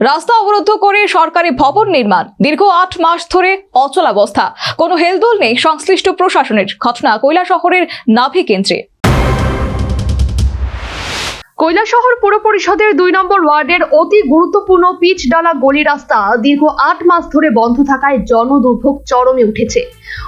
রাস্তা অবরুদ্ধ করে সরকারি ভবন নির্মাণ। দীর্ঘ আট মাস ধরে অচলাবস্থা। কোনো হেলদোল নেই, সংশ্লিষ্ট প্রশাসনের। ঘটনা শহরের নাভি কেন্দ্রে কৈলাসহর পুর পরিষদের দুই নম্বর ওয়ার্ডের অতি গুরুত্বপূর্ণ পিচ ডালা গলি রাস্তা দীর্ঘ আট মাস ধরে বন্ধ থাকায় জনদুর্ভোগ চরমে উঠেছে।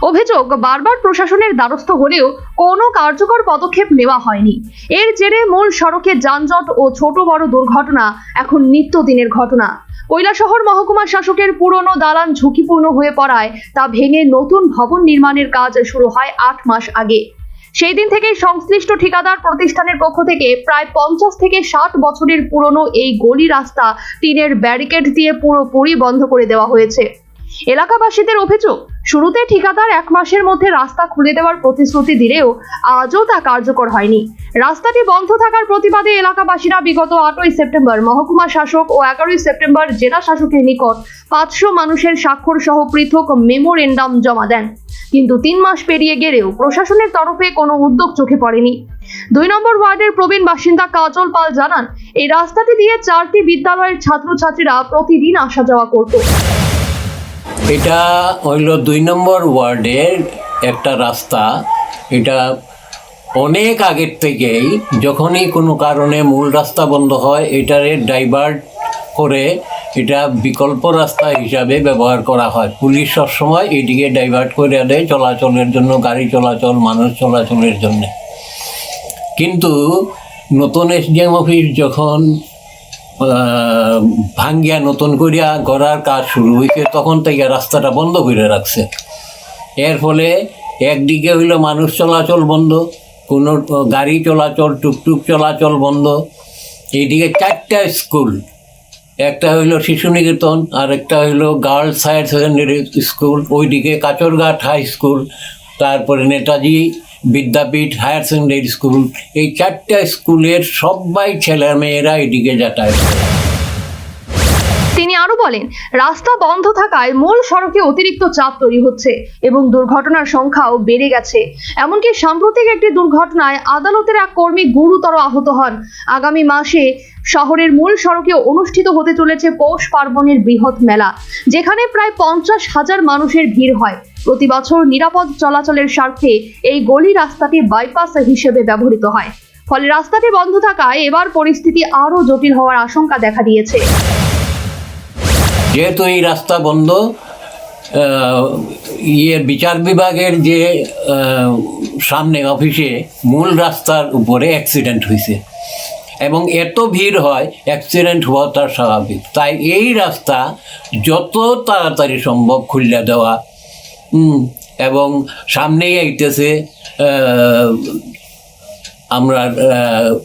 অভিযোগ, বারবার প্রশাসনের দ্বারস্থ হলেও কোনো কার্যকর পদক্ষেপ নেওয়া হয়নি। এর জেরে মূল সড়কে যানজট ও ছোট বড় দুর্ঘটনা এখন নিত্যদিনের ঘটনা। কৈলাসহর মহকুমা শাসকের পুরনো দালান ঝুঁকিপূর্ণ হয়ে পড়ায় তা ভেঙে নতুন ভবন নির্মাণের কাজ শুরু হয় আট মাস আগে। সেই দিন থেকে সংশ্লিষ্ট ঠিকাদার প্রতিষ্ঠানের পক্ষ থেকে প্রায় পঞ্চাশ থেকে ষাট বছরের পুরনো এই গলি রাস্তা টিনের ব্যারিকেড দিয়ে পুরোপুরি বন্ধ করে দেওয়া হয়েছে। এলাকাবাসীদের অভিযোগ, শুরুতে ঠিকাদার এক মাসের মধ্যে রাস্তা খুলে দেওয়ার প্রতিশ্রুতি দিলেও আজও তা কার্যকর হয়নি। রাস্তাটি বন্ধ থাকার প্রতিবাদে এলাকাবাসীরা বিগত আটই সেপ্টেম্বর মহকুমা শাসক ও এগারোই সেপ্টেম্বর জেলা শাসকের নিকট পাঁচশো মানুষের স্বাক্ষর সহ পৃথক মেমোরেন্ডাম জমা দেন। কিন্তু তিন মাস পেরিয়ে গেলেও প্রশাসনের তরফে কোনো উদ্যোগ চোখে পড়েনি। দুই নম্বর ওয়ার্ডের প্রবীণ বাসিন্দা কাজল পাল জানান, এই রাস্তাটি দিয়ে চারটি বিদ্যালয়ের ছাত্রছাত্রীরা প্রতিদিন আসা যাওয়া করত। এটা হইল দুই নম্বর ওয়ার্ডের একটা রাস্তা। এটা অনেক আগের থেকেই যখনই কোনো কারণে মূল রাস্তা বন্ধ হয়, এটারে ডাইভার্ট করে এটা বিকল্প রাস্তা হিসাবে ব্যবহার করা হয়। পুলিশ সবসময় এদিকে ডাইভার্ট করে দেয় চলাচলের জন্য, গাড়ি চলাচল, মানুষ চলাচলের জন্য। কিন্তু নতুন এসডিএম অফিস যখন ভাঙ্গিয়া নতুন করিয়া গড়ার কাজ শুরু হয়েছে তখন থেকে রাস্তাটা বন্ধ করে রাখছে। এর ফলে একদিকে হইল মানুষ চলাচল বন্ধ, কোনো গাড়ি চলাচল, টুকটুক চলাচল বন্ধ। এইদিকে চারটা স্কুল, একটা হইল শিশু নিকেতন, আর একটা হইল গার্লস হায়ার সেকেন্ডারি স্কুল, ওইদিকে কাচরঘাট হাই স্কুল, তারপরে Netaji Vidyapith higher secondary school, এই চারটা স্কুলের সবাই ছেলেমেয়েরা এদিকে যাতায়াত করে। তিনি আরও বলেন, রাস্তা বন্ধ থাকায় মূল সড়কে অতিরিক্ত চাপ তৈরি হচ্ছে এবং দুর্ঘটনার সংখ্যাও বেড়ে গেছে। এমনকি সাম্প্রতিক একটি দুর্ঘটনায় আদালতের এক কর্মী গুরুতর আহত হন। আগামী মাসে শহরের মূল সড়কে অনুষ্ঠিত হতে চলেছে পৌষ পার্বণের বৃহৎ মেলা, যেখানে প্রায় পঞ্চাশ হাজার মানুষের ভিড় হয়। প্রতি বছর নিরাপদ চলাচলের স্বার্থে এই গলি রাস্তাটি বাইপাস হিসেবে ব্যবহৃত হয়। ফলে রাস্তাটি বন্ধ থাকায় এবার পরিস্থিতি আরও জটিল হওয়ার আশঙ্কা দেখা দিয়েছে। যেহেতু এই রাস্তা বন্ধ ইয়ের বিচার বিভাগের যে সামনে অফিসে মূল রাস্তার উপরে অ্যাক্সিডেন্ট হয়েছে এবং এত ভিড় হয় অ্যাক্সিডেন্ট হওয়া তার স্বাভাবিক। তাই এই রাস্তা যত তাড়াতাড়ি সম্ভব খুলে দেওয়া এবং সামনেই আইতেছে আমরা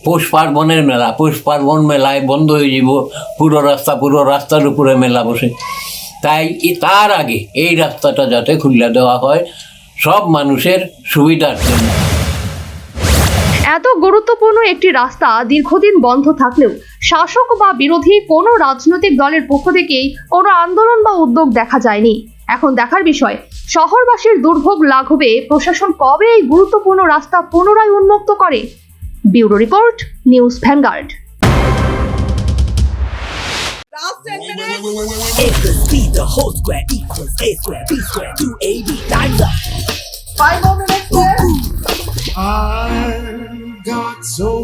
পৌষ পার্বণের মেলা। পৌষ পার্বণ মেলায় বন্ধ হয়ে যাব পুরো রাস্তা পুরো রাস্তার উপরে মেলা বসে। তাই তার আগে এই রাস্তাটা যাতে খুলে দেওয়া হয় সব মানুষের সুবিধার জন্য। এত গুরুত্বপূর্ণ একটি রাস্তা দীর্ঘদিন বন্ধ থাকলেও শাসক বা বিরোধী কোনো রাজনৈতিক দলের পক্ষ থেকেই কোনো আন্দোলন বা উদ্যোগ দেখা যায়নি। এখন দেখার বিষয় শহরবাসীর দুর্ভোগ লাঘবে প্রশাসন কবে এই গুরুত্বপূর্ণ রাস্তা পুনরায় উন্মুক্ত করে? Bureau report news vanguard Got so